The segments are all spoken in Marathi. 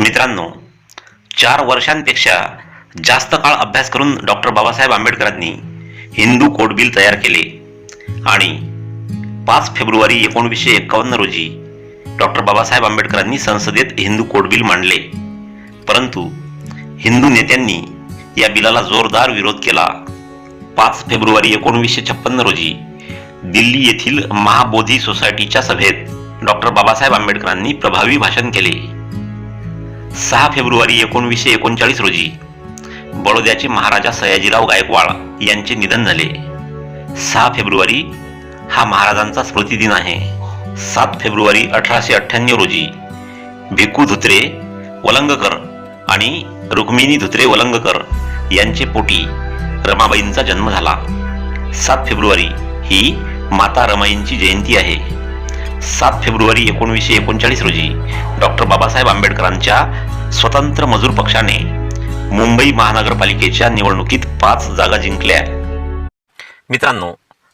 मित्रांनो चार वर्षांपेक्षा जास्त काळ अभ्यास करून डॉक्टर बाबासाहेब आंबेडकरांनी हिंदू कोड बिल तयार केले आणि पाच फेब्रुवारी एकोणवीसशे एकावन्न रोजी डॉक्टर बाबासाहेब आंबेडकरांनी संसदेत हिंदू कोड बिल मांडले. परंतु हिंदू नेत्यांनी या बिलाला जोरदार विरोध केला. पाच फेब्रुवारी एकोणवीसशे छप्पन्न रोजी दिल्ली येथील महाबोधी सोसायटीच्या सभेत डॉक्टर बाबासाहेब आंबेडकरांनी प्रभावी भाषण केले. सहा फेब्रुवारी एकोणवीसशे एकोणचाळीस रोजी बडोद्याचे महाराजा सयाजीराव गायकवाड यांचे निधन झाले. सहा फेब्रुवारी हा महाराजांचा स्मृतिदिन आहे. सात फेब्रुवारी अठराशे अठ्ठ्याण्णव रोजी भिकू धुत्रे वलंगकर आणि रुक्मिणी धुत्रे वलंगकर यांचे पोटी रमाबाईंचा जन्म झाला. सात फेब्रुवारी ही माता रमाईंची जयंती आहे. सात फेब्रुवारी एकोणीसशे एकोणचाळीस रोजी डॉक्टर बाबासाहेब आंबेडकरांच्या स्वतंत्र मजूर पक्षाने मुंबई महानगरपालिकेच्या निवडणुकीत पाच जागा जिंकल्या. मित्रांनो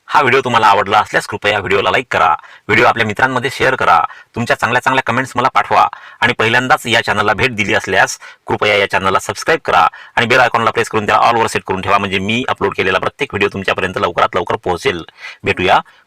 हा व्हिडिओ तुम्हाला आवडला असल्यास कृपया व्हिडिओला लाईक करा. व्हिडिओ आपल्या मित्रांमध्ये शेअर करा. तुमच्या चांगल्या चांगल्या कमेंट्स मला पाठवा. आणि पहिल्यांदाच या चॅनलला भेट दिली असल्यास कृपया या चॅनलला सबस्क्राईब करा आणि बेल आयकॉनला प्रेस करून त्याला ऑलवर सेट करून ठेवा. म्हणजे मी अपलोड केलेला प्रत्येक व्हिडिओ तुमच्यापर्यंत लवकरात लवकर पोहोचेल. भेटूया